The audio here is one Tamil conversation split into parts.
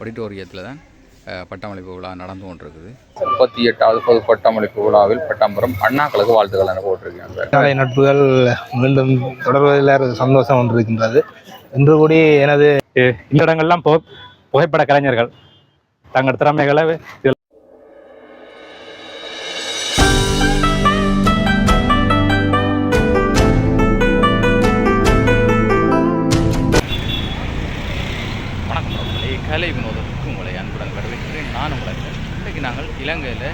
ஆடிட்டோரியத்தில் தான் பட்டமளிப்பு விழா நடந்து கொண்டிருக்குது. முப்பத்தி எட்டாவது பொது பட்டமளிப்பு விழாவில் பட்டாம்பரம் அண்ணாக்களுக்கு வாழ்த்துக்கள் என நட்புகள் மீண்டும் தொடர்வதில் சந்தோஷம் ஒன்று இருக்கின்றது. இன்று கூடி எனது இந்த இடங்கள்லாம் புகைப்பட கலைஞர்கள் தங்கள் திறமைகளை இதில் கலை வினோதத்துக்கு உங்களை அன்புடன் வரவேற்கிறேன். நான் உங்களை இன்றைக்கு நாங்கள் இலங்கையில்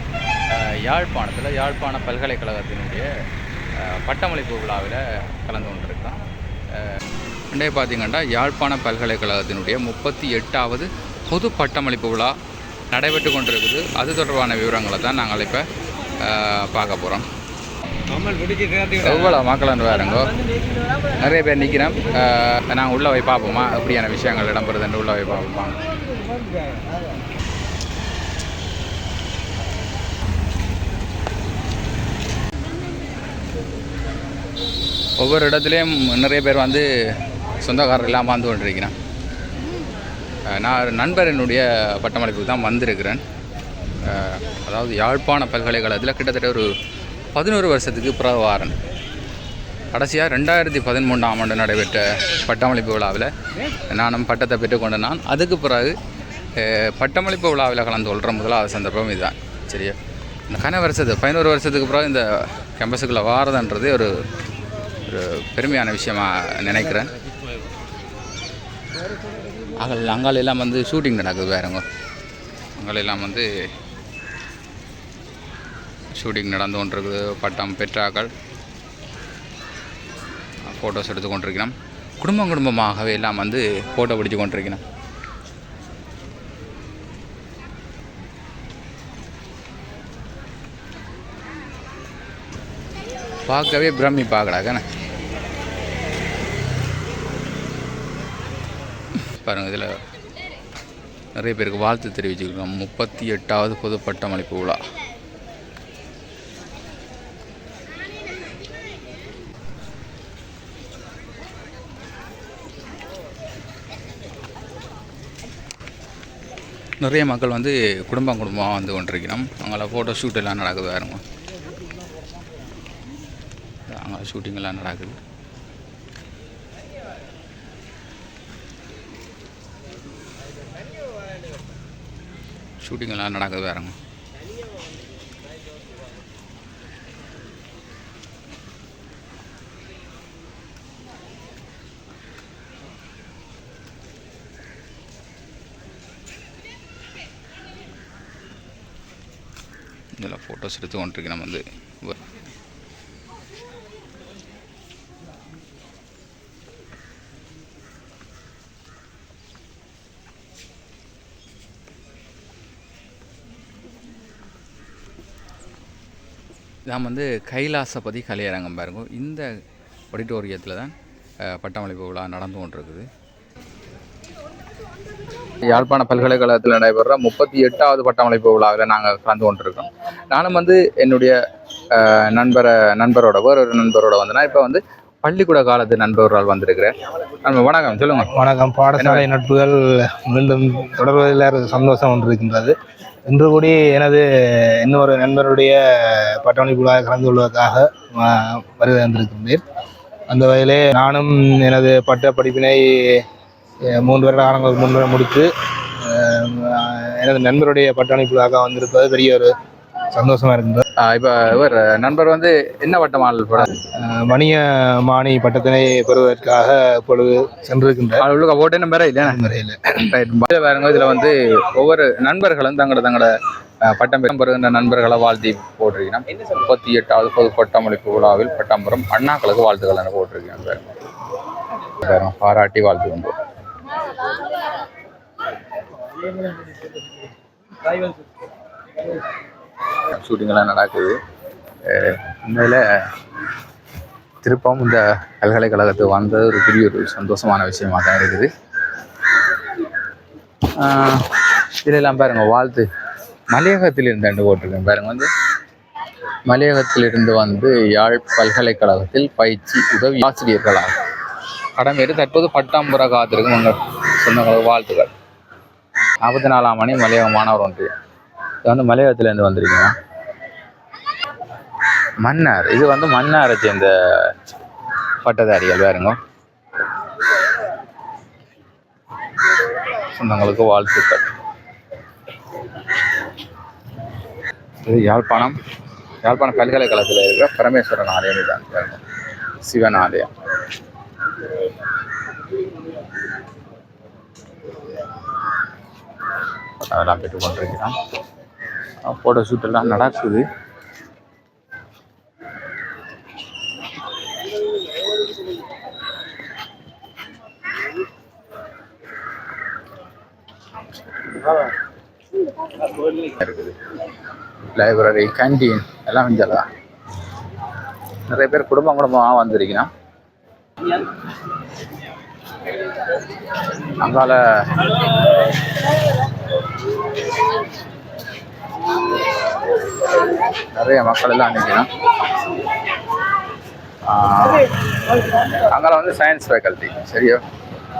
யாழ்ப்பாணத்தில் யாழ்ப்பாண பல்கலைக்கழகத்தினுடைய பட்டமளிப்பு விழாவில் கலந்து கொண்டிருக்கிறோம். அஹ், இன்றைய பார்த்தீங்கன்னா யாழ்ப்பாண பல்கலைக்கழகத்தினுடைய முப்பத்தி எட்டாவது பொது பட்டமளிப்பு விழா நடைபெற்று கொண்டிருக்குது. அது தொடர்பான விவரங்களை தான் நாங்கள் இப்போ பார்க்க போகிறோம் எவ்வளோ மக்கள் வேறுங்கோ நிறைய பேர் நிற்கிறோம் நாங்கள் உள்ளே போய் பார்ப்போமா? அப்படியான விஷயங்கள் இடம்பெறுதுன்னு உள்ளே போய் பார்ப்போமா? ஒவ்வொரு இடத்துலையும் நிறைய பேர் வந்து சொந்தக்காரர் இல்லாமல் வந்து கொண்டிருக்கிறேன் நான் ஒரு நண்பரினுடைய பட்டமளிப்புக்கு தான் வந்திருக்கிறேன். அதாவது யாழ்ப்பாண பல்கலைக்கழகத்தில் கிட்டத்தட்ட ஒரு பதினோரு வருஷத்துக்கு பிறகு கடைசியாக ரெண்டாயிரத்தி பதிமூன்றாம் ஆண்டு நடைபெற்ற பட்டமளிப்பு விழாவில் நானும் பட்டத்தை பெற்றுக்கொண்ட நான். அதுக்கு பிறகு பட்டமளிப்பு விழாவில் கலந்து கொள்கிற முதலாவது சந்தர்ப்பம் இதுதான். சரியா? இந்த கன வருஷத்து பதினோரு வருஷத்துக்கு பிறகு இந்த கேம்பஸுக்குள்ளே வாரதுன்றது ஒரு ஒரு பெருமையான விஷயமா நினைக்கிறேன். அங்கே அங்காலெல்லாம் வந்து ஷூட்டிங் நடக்குது வேறங்க அங்காலெல்லாம் வந்து ஷூட்டிங் நடந்து கொண்டிருக்குது. பட்டம் பெற்றாக்கள் ஃபோட்டோஸ் எடுத்து கொண்டிருக்கிறோம். குடும்பம் குடும்பமாகவே எல்லாம் வந்து ஃபோட்டோ பிடிச்சு கொண்டிருக்கிறோம். பார்க்கவே பிரம்மி பார்க்கலாக்கண்ணே பாருங்க இதில் நிறைய பேருக்கு வாழ்த்து தெரிவிச்சுக்கிறோம். முப்பத்தி எட்டாவது பொது பட்டமளிப்பு விழா. நிறைய மக்கள் வந்து குடும்பம் குடும்பமாக வந்து கொண்டிருக்கிறோம். அங்கே ஃபோட்டோ ஷூட் எல்லாம் நடக்குது வேறுங்க அங்கே ஷூட்டிங்கெல்லாம் நடக்குது. ஷூட்டிங்கெல்லாம் நடக்குது வேறுங்க இதில் ஃபோட்டோஸ் எடுத்து கொண்டிருக்கு நம்ம வந்து நாம் வந்து கைலாசபதி கலையரங்கம் பாருங்க. இந்த ஆடிட்டோரியத்தில் தான் அஹ், பட்டமளிப்பு விழா நடந்து கொண்டிருக்குது. யாழ்ப்பாண பல்கலைக்கழகத்தில் நடைபெற முப்பத்தி எட்டாவது பட்டமளிப்பு விழாவில் நாங்கள் கலந்து கொண்டிருக்கோம். நானும் வந்து என்னுடைய நண்பரை நண்பரோட வேறொரு நண்பரோட வந்தேன்னா இப்போ வந்து பள்ளிக்கூட காலத்து நண்பர்கள் வந்திருக்கிறேன். வணக்கம் சொல்லுங்க. வணக்கம். பாடசாலை நட்புகள் மீண்டும் தொடர்வதில் சந்தோஷம் ஒன்று இருக்கின்றது. இன்று கூடி எனது இன்னொரு நண்பருடைய விழாவில் கலந்து கொள்வதற்காக வருகை வந்திருக்கின்றேன் அந்த வகையிலே நானும் எனது பட்ட படிப்பினை மூன்று வருட காலங்களுக்கு முன்பு முடித்து எனது நண்பருடைய விழாக்காக வந்திருப்பது பெரிய ஒரு சந்தோஷமா இருக்கின்றது இப்போ இவர் நண்பர் வந்து என்ன பட்டமாடல் போட? ஆஹ், வணிக மாணி பட்டத்தினை பெறுவதற்காக இப்பொழுது சென்றிருக்கின்ற உள்ள ஓட்டே நம்பரே இல்லையா? முறையில் ரைட் பாருங்க இதில் வந்து ஒவ்வொரு நண்பர்களும் தங்களோட தங்களோட அஹ், பட்டம் பெறும் பெறுகின்ற நண்பர்களை வாழ்த்தி போட்டிருக்கிறோம் முப்பத்தி எட்டாவது பொது பட்டமளிப்பு விழாவில் பட்டம்பரம் அண்ணாக்களுக்கு வாழ்த்துக்கள் என பாருங்க, பாராட்டி வாழ்த்து கொண்டு ஷூட்டிங்கெல்லாம் நடக்குது. உண்மையில் திருப்பம் திருப்பவும் இந்த பல்கலைக்கழகத்தை வந்தது ஒரு பெரிய ஒரு சந்தோஷமான விஷயமா தான் இருக்குது. ஆஹ் இதெல்லாம் பாருங்கள் வாழ்த்து. மலையகத்திலிருந்து ரெண்டு போட்டிருக்கேன் பாருங்க வந்து மலையகத்திலிருந்து வந்து யாழ் பல்கலைக்கழகத்தில் பயிற்சி உதவி ஆசிரியர்களாக. கடமையேற்று தற்போது பட்டாம்புற காத்திருக்கும் உங்கள் சொந்தங்களுக்கு வாழ்த்துக்கள். நாற்பத்தி நாலாம் மணி மலையக மாணவர் ஒன்று இது வந்து மலையாளத்துலேருந்து வந்திருக்கீங்க? மன்னார். இது வந்து மன்னாரை சேர்ந்த பட்டதாரிகள் வேறுங்க. சொந்தங்களுக்கு வாழ்த்துக்கள். இது யாழ்ப்பாணம். யாழ்ப்பாணம் பல்கலைக்கழகத்தில் இருக்கிற பரமேஸ்வரன் ஆலயம் இதான் சிவன் ஆலயம். அதெல்லாம் பெற்றுக் கொண்டிருக்கிறான் ஃபோட்டோ ஷூட் எல்லாம் நடக்குது. இருக்குது லைப்ரரி கேன்டீன் எல்லாம் இங்கதான். நிறைய பேர் குடும்பம் குடும்பமாக வந்திருக்கணும் அங்கால நிறைய மக்கள் எல்லாம் நிற்கணும் அங்கே வந்து சயின்ஸ் ஃபேக்கல்ட்டி சரியா?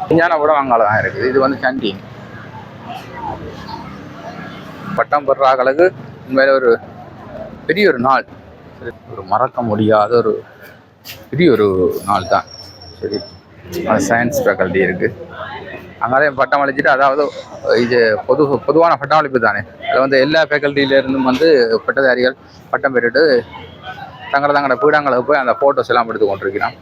விஞ்ஞான கூட அங்கால தான் இருக்குது. இது வந்து கேன்டீன் பட்டம் பெறாங்களுக்கு உண்மையில ஒரு பெரிய ஒரு நாள். சரி, ஒரு மறக்க முடியாத ஒரு பெரிய ஒரு நாள் தான். சரி சயின்ஸ் ஃபேக்கல்ட்டி இருக்குது அங்கே பட்டம் அளிச்சுட்டு அதாவது இது பொது பொதுவான பட்டமளிப்பு தானே. அதில் வந்து எல்லா ஃபேக்கல்ட்டியிலேருந்தும் வந்து பட்டதாரிகள் பட்டம் பெற்றுட்டு தங்களை தங்களோட பீடங்களை போய் அந்த ஃபோட்டோஸ் எல்லாம் எடுத்து கொண்டிருக்கிறான்.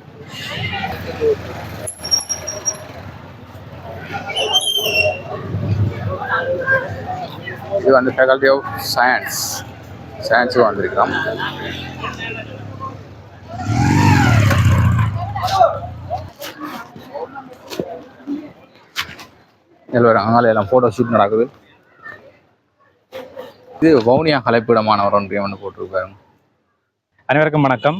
இது வந்து ஃபேக்கல்ட்டி ஆஃப் சயின்ஸ் சயின்ஸுக்கு வந்திருக்கிறோம் எல்லோரும் அங்கால எல்லாம் ஃபோட்டோ ஷூட் நடக்குது. இது வவுனியா கலைப்பிடமானவர் ஒன்றியம் ஒன்று போட்டிருக்காரு. அனைவருக்கும் வணக்கம்.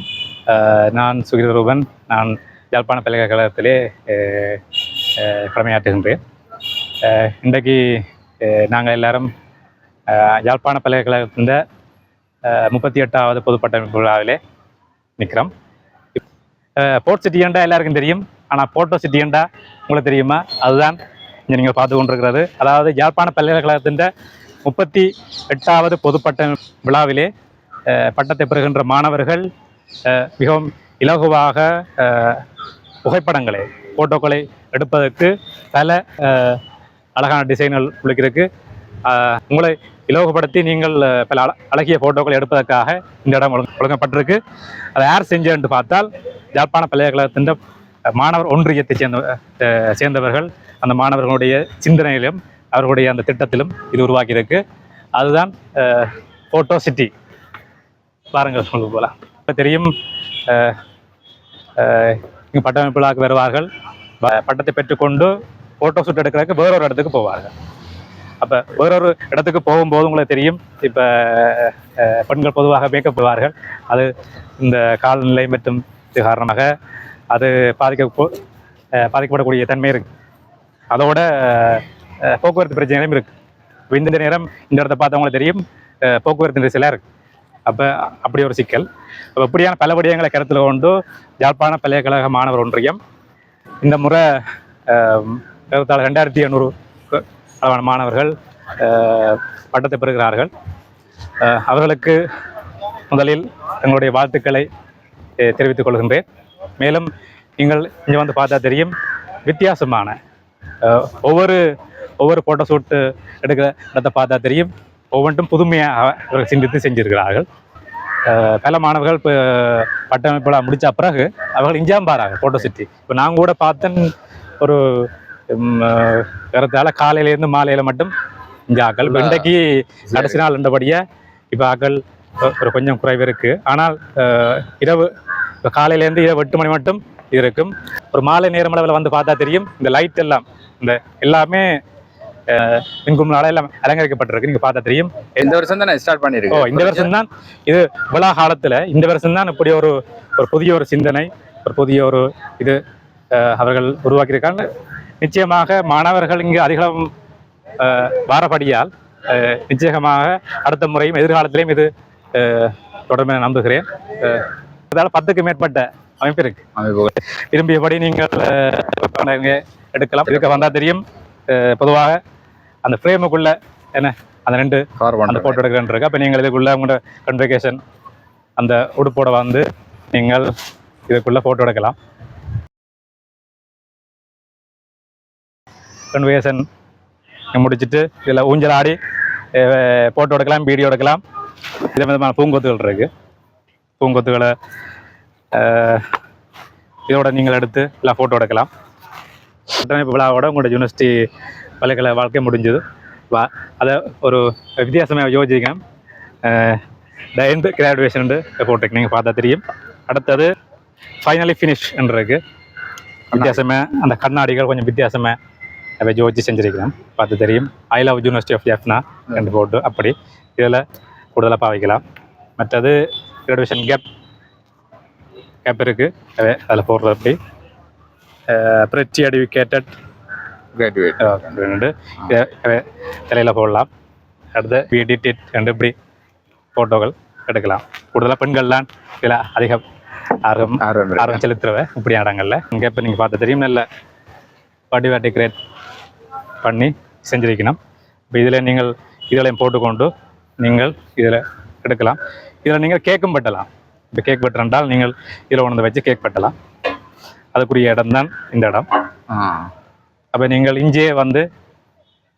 அஹ் நான் சுகிர ரூபன். நான் யாழ்ப்பாண பல்கலைக்கழகத்திலே கடமையாற்றுகின்றேன். அஹ், இன்றைக்கு நாங்கள் எல்லாரும் யாழ்ப்பாண பல்கலைக்கழகத்தின் முப்பத்தி எட்டாவது பொதுப்பட்டமைப்பு விழாவிலே நிற்கிறோம். போர்ட் சிட்டியண்டா எல்லாருக்கும் தெரியும். ஆனால் போட்டோ சிட்டியண்டா உங்களுக்கு தெரியுமா? அதுதான் இங்கே நீங்கள் பார்த்து கொண்டிருக்கிறது. அதாவது யாழ்ப்பாண பல்கலைக்கழகத்தின் முப்பத்தி எட்டாவது பொதுப்பட்ட விழாவிலே பட்டத்தை பெறுகின்ற மாணவர்கள் மிகவும் இலகுவாக புகைப்படங்களை ஃபோட்டோக்களை எடுப்பதற்கு பல அழகான டிசைன்கள் உங்களுக்கு உங்களை இலகுபடுத்தி நீங்கள் பல அழகிய ஃபோட்டோக்களை எடுப்பதற்காக இந்த இடம் ஒழுங்கு- ஒழுங்கப்பட்டிருக்கு. அதை யார் செஞ்சேன்னு பார்த்தால் யாழ்ப்பாண பல்கலைக்கழகத்தின் மாணவர் ஒன்றியத்தை சேர்ந்த சேர்ந்தவர்கள் அந்த மாணவர்களுடைய சிந்தனையிலும் அவர்களுடைய அந்த திட்டத்திலும் இது உருவாக்கியிருக்கு அதுதான் ஃபோட்டோ சிட்டி பாருங்கள் உங்களுக்கு போகலாம் இப்போ தெரியும் இங்கே பட்டமைப்பு வருவார்கள். பட்டத்தை பெற்றுக்கொண்டு ஃபோட்டோ ஷூட் எடுக்கிறதுக்கு வேறொரு இடத்துக்கு போவார்கள். அப்போ வேறொரு இடத்துக்கு போகும்போது உங்களுக்கு தெரியும் இப்போ பெண்கள் பொதுவாக மேக்கப் போவார்கள் அது இந்த காலநிலை மற்றும் இது காரணமாக அது பாதிக்க பாதிக்கப்படக்கூடிய தன்மை இருக்குது அதோட போக்குவரத்து பிரச்சனைகளும் இருக்கு. இப்ப இந்த நேரம் இந்த இடத்த பார்த்தவங்களுக்கு தெரியும் போக்குவரத்து நெரிசலாக இருக்கு. அப்போ அப்படி ஒரு சிக்கல். அப்போ இப்படியான பல விடயங்களை கருத்தில் கொண்டு யாழ்ப்பாண பல்கலைக்கழக மாணவர் ஒன்றியம் இந்த முறை இருபத்தாறு ரெண்டாயிரத்தி எண்ணூறு அளவான மாணவர்கள் பட்டத்தை பெறுகிறார்கள். அவர்களுக்கு முதலில் எங்களுடைய வாழ்த்துக்களை தெரிவித்துக் கொள்கின்றேன். மேலும் நீங்கள் இங்கே வந்து பார்த்தா தெரியும் வித்தியாசமான ஒவ்வொரு ஒவ்வொரு ஃபோட்டோ ஷூட்டு எடுக்கிற இடத்தை பார்த்தா தெரியும். ஒவ்வொன்றும் புதுமையாக சிந்தித்து செஞ்சிருக்கிறார்கள். பல மாணவர்கள் இப்போ பட்டமைப்புலாம் முடித்த பிறகு அவர்கள் இஞ்சாம்பாராங்க ஃபோட்டோ சிட்டி இப்போ நான் கூட பார்த்தேன் ஒரு ஏறத்தாழ காலையிலேருந்து மாலையில் மட்டும் இங்கே ஆக்கள். இப்போ இன்றைக்கு கடைசி நாள் இருந்தபடியே இப்போ ஆக்கள் ஒரு கொஞ்சம் குறைவு இருக்குது ஆனால் இரவு இப்போ காலையிலேருந்து இரவு எட்டு மணி மட்டும் இது இருக்கும். ஒரு மாலை நேரம் அளவில் வந்து பார்த்தா தெரியும் இந்த லைட் எல்லாம் இந்த எல்லாமே அஹ், மின்கும்னால எல்லாம் அலங்கரிக்கப்பட்டிருக்கு. நீங்கள் பார்த்தா தெரியும். இந்த வருஷம் தானே ஸ்டார்ட் ஓ பண்ணியிருக்கு இந்த வருஷம் தான். இது விழா காலத்தில் இந்த வருஷம் தான் இப்படி ஒரு ஒரு புதிய ஒரு சிந்தனை ஒரு புதிய ஒரு இது அவர்கள் உருவாக்கியிருக்காங்க. நிச்சயமாக மாணவர்கள் இங்கு அதிகம் அஹ், நிச்சயமாக அடுத்த முறையும் எதிர்காலத்திலையும் இது என நம்புகிறேன். அதால பத்துக்கு மேற்பட்ட அமைப்பு இருக்கு. விரும்பியபடி நீங்கள் எடுக்கலாம். இதுக்கு வந்தால் தெரியும். பொதுவாக அந்த ஃப்ரேமுக்குள்ள என்ன அந்த ரெண்டு கவர் அந்த ஃபோட்டோ எடுக்கிறேன் இருக்கு. அப்போ நீங்கள் இதுக்குள்ள உங்களோட கன்வெகேஷன் அந்த உடுப்போட வந்து நீங்கள் இதுக்குள்ள ஃபோட்டோ எடுக்கலாம். கன்வெகேஷன் முடிச்சிட்டு இதில் ஊஞ்சல் ஆடி ஃபோட்டோ எடுக்கலாம் வீடியோ எடுக்கலாம். இதே விதமான பூங்கொத்துகள் இருக்கு. பூங்கொத்துகளை இதோட நீங்கள் எடுத்து எல்லாம் ஃபோட்டோ எடுக்கலாம். கட்டமைப்பு விழாவோட உங்களோட யூனிவர்சிட்டி பல்கலை வாழ்க்கை முடிஞ்சது. வா அதை ஒரு வித்தியாசமாக யோசிக்கணும் த கிராஜுவேஷன் போட்டிருக்கு நீங்கள் பார்த்தா தெரியும். அடுத்தது ஃபைனலி ஃபினிஷ் இருக்கு வித்தியாசமாக அந்த கண்ணாடிகள் கொஞ்சம் வித்தியாசமாக அதை ஜோதிச்சு செஞ்சிருக்கலாம் பார்த்து தெரியும். I love university of Jaffna ரெண்டு போட்டு அப்படி. இதில் கூடுதலாக பாவிக்கலாம். மற்றது கிராஜுவேஷன் கேப் கேப் இருக்குது அதில் போடுறது அப்படி. ப்ரெச்சி அடிவிகேட்டட் கிராஜுவேட் தலையில் போடலாம் அடுத்து எடிட் ரெண்டு இப்படி ஃபோட்டோகள் எடுக்கலாம் கூடுதலாக பெண்கள்லாம் இதில் அதிக ஆர்வம் ஆர்வம். ஆர்வம் செலுத்துறவ இப்படி இடங்கள்ல இங்கே இப்போ நீங்கள் பார்த்து தெரியும் நல்ல வடிவா டெக்கரேட் பண்ணி செஞ்சிருக்கணும் இப்போ இதில் நீங்கள் இதெல்லாம் போட்டுக்கொண்டு நீங்கள் இதில் எடுக்கலாம் இதில் நீங்கள் கேக்கும் வெட்டலாம் இப்போ கேக் வெட்டுறண்டால் நீங்கள் இதில் கொண்டு வந்து வச்சு கேக் வெட்டலாம் அதுக்குரிய இடம் தான் இந்த இடம். அப்போ நீங்கள் இங்கேயே வந்து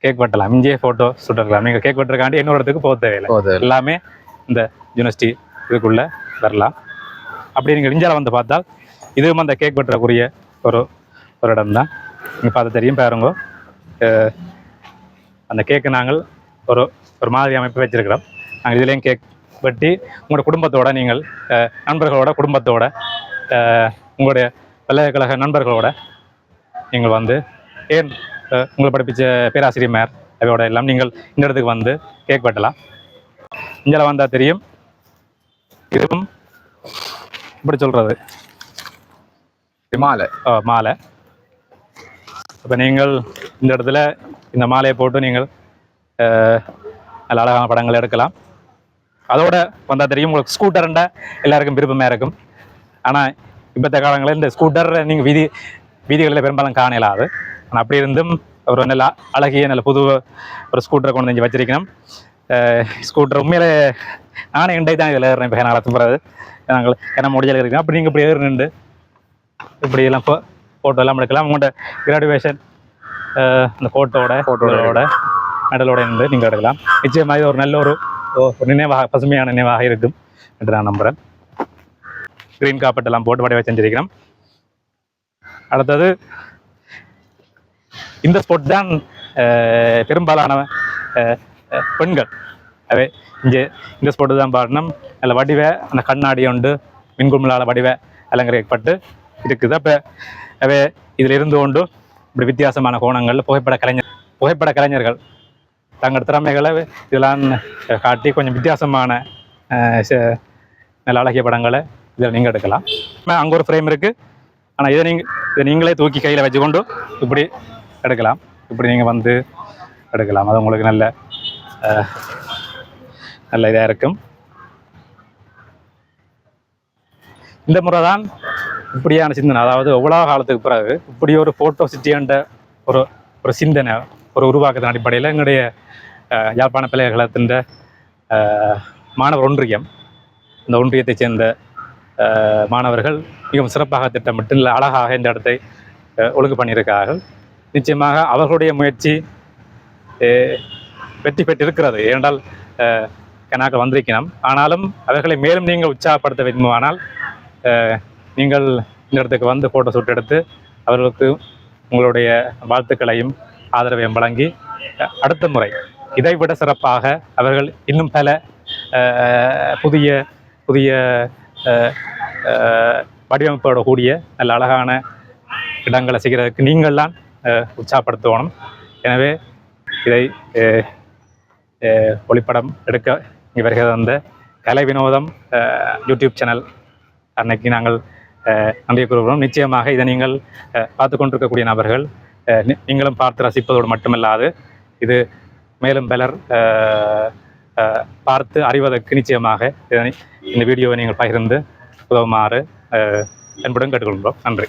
கேக் வெட்டலாம். இங்கேயே ஃபோட்டோ சுட்டுக்கலாம் நீங்கள் கேக் வெட்டுறக்காண்டி இன்னொரு இடத்துக்கு போக தேவையில்லை. எல்லாமே இந்த யூனிவர்சிட்டி இதுக்குள்ளே வரலாம். அப்படி நீங்கள் இந்தியாவில் வந்து பார்த்தால் இதுவும் அந்த கேக் வெட்டுறக்குரிய ஒரு ஒரு இடம் தான் நீங்கள் பார்த்து தெரியும் பாருங்க. அந்த கேக்கு நாங்கள் ஒரு ஒரு மாதிரி அமைப்பு வச்சிருக்கிறோம். நாங்கள் இதுலேயும் கேக் வெட்டி உங்களோட குடும்பத்தோட நீங்கள் நண்பர்களோட குடும்பத்தோட உங்களுடைய பல்கலைக்கழக நண்பர்களோட நீங்கள் வந்து ஏன் உங்களை படிப்பிச்ச பேராசிரியர் அவையோட எல்லாம் நீங்கள் இந்த இடத்துக்கு வந்து கேக் வெட்டலாம். இங்கே வந்தால் தெரியும். இதுவும் இப்படி சொல்கிறது மாலை. மாலை. இப்போ நீங்கள் இந்த இடத்துல இந்த மாலையை போட்டு நீங்கள் நல்ல அழகான படங்கள் எடுக்கலாம். அதோட வந்தால் தெரியும். உங்களுக்கு ஸ்கூட்டர்ண்டா எல்லாருக்கும் விருப்பமாக இருக்கும் ஆனால் இப்பத்த காலங்களில் இந்த ஸ்கூட்டர் நீங்கள் வீதி வீதிகளில் பெரும்பாலும் காண இயலாது ஆனால் அப்படி இருந்தும் ஒரு நல்ல அழகிய நல்ல புது ஒரு ஸ்கூட்டரை கொண்டு வந்து வச்சிருக்கணும். ஸ்கூட்டர் உண்மையிலே நானே இண்டை தான் இதில் ஏறுறேன். இப்போ காலத்து பிறகு நாங்கள் ஏன்னா முடியல இருக்கோம் அப்படி நீங்கள் இப்படி ஏறுனுண்டு இப்படி எல்லாம் ஃபோ ஃபோட்டோ எல்லாம் எடுக்கலாம். உங்களோட கிராடுவேஷன் அந்த Photo-ஓட ஃபோட்டோட மெடலோட இருந்து நீங்கள் எடுக்கலாம். நிச்சயமாக இது ஒரு நல்ல ஒரு ஒரு நினைவாக பசுமையான நினைவாக இருக்கும் என்று நான் நம்புகிறேன் க்ரீன் காப்பட் எல்லாம் போட்டு வடிவ செஞ்சிருக்கிறோம். அடுத்தது இந்த ஸ்பாட் தான் பெரும்பாலான பெண்கள். அவை இங்கே இந்த ஸ்பாட்டு தான் பாடணும் அதில் வடிவ அந்த கண்ணாடி உண்டு மின்குமிழால் வடிவ அலங்கரிக்கப்பட்டு இருக்குது. அப்போ அவை இதில் இருந்து கொண்டு இப்படி வித்தியாசமான கோணங்கள் புகைப்பட கலைஞர் புகைப்பட கலைஞர்கள் தங்கள் திறமைகளை இதெல்லாம் காட்டி கொஞ்சம் வித்தியாசமான அஹ், ச- நல்ல அழகிய படங்களை இதில் நீங்கள் எடுக்கலாம். அங்கே ஒரு ஃப்ரேம் இருக்குது ஆனால் இதை நீங்கள் இதை நீங்களே தூக்கி கையில் வச்சுக்கொண்டு இப்படி எடுக்கலாம். இப்படி நீங்கள் வந்து எடுக்கலாம். அது உங்களுக்கு நல்ல நல்ல இதாக இருக்கும். இந்த முறை தான் இப்படியான சிந்தனை. அதாவது எவ்வளோ காலத்துக்கு பிறகு இப்படி ஒரு ஃபோட்டோ சிட்டியாண்ட ஒரு ஒரு சிந்தனை ஒரு உருவாக்கத்தின் அடிப்படையில் எங்களுடைய அஹ், யாழ்ப்பாண பல்கலைக்கழகத்தின் மாணவர் ஒன்றியம் இந்த ஒன்றியத்தைச் சேர்ந்த மாணவர்கள் மிகவும் சிறப்பாக திட்டமிட்டு இல்லை அழகாக இந்த இடத்தை ஒழுங்கு பண்ணியிருக்கிறார்கள். நிச்சயமாக அவர்களுடைய முயற்சி வெற்றி பெற்றிருக்கிறது. ஏனென்றால் அஹ், கணாக்கள் வந்திருக்கணும் ஆனாலும் அவர்களை மேலும் நீங்கள் உற்சாகப்படுத்த வேண்டுமானால் நீங்கள் இந்த இடத்துக்கு வந்து ஃபோட்டோ ஷூட் எடுத்து அவர்களுக்கு உங்களுடைய வாழ்த்துக்களையும் ஆதரவையும் வழங்கி அடுத்த முறை இதைவிட சிறப்பாக அவர்கள் இன்னும் பல புதிய புதிய வடிவமைப்போட கூடிய நல்ல அழகான இடங்களை செய்கிறதுக்கு நீங்கள் தான் அஹ், உற்சாகப்படுத்தணும். எனவே இதை ஒளிப்படம் எடுக்க இங்கே வருகிறது அந்த கலை வினோதம் அஹ், யூடியூப் சேனல் அன்னைக்கு நாங்கள் அஹ், நன்றி கூறுகிறோம். நிச்சயமாக இதை நீங்கள் அஹ், பார்த்து கொண்டிருக்கக்கூடிய நபர்கள் அஹ், நீங்களும் பார்த்து ரசிப்பதோடு மட்டுமல்லாது இது மேலும் பலர் பார்த்து அறிவதற்கு நிச்சயமாக இதனை இந்த வீடியோவை நீங்கள் பகிர்ந்து உதவுமாறு அஹ், அன்புடன் கேட்டுக்கொள்கிறோம். நன்றி.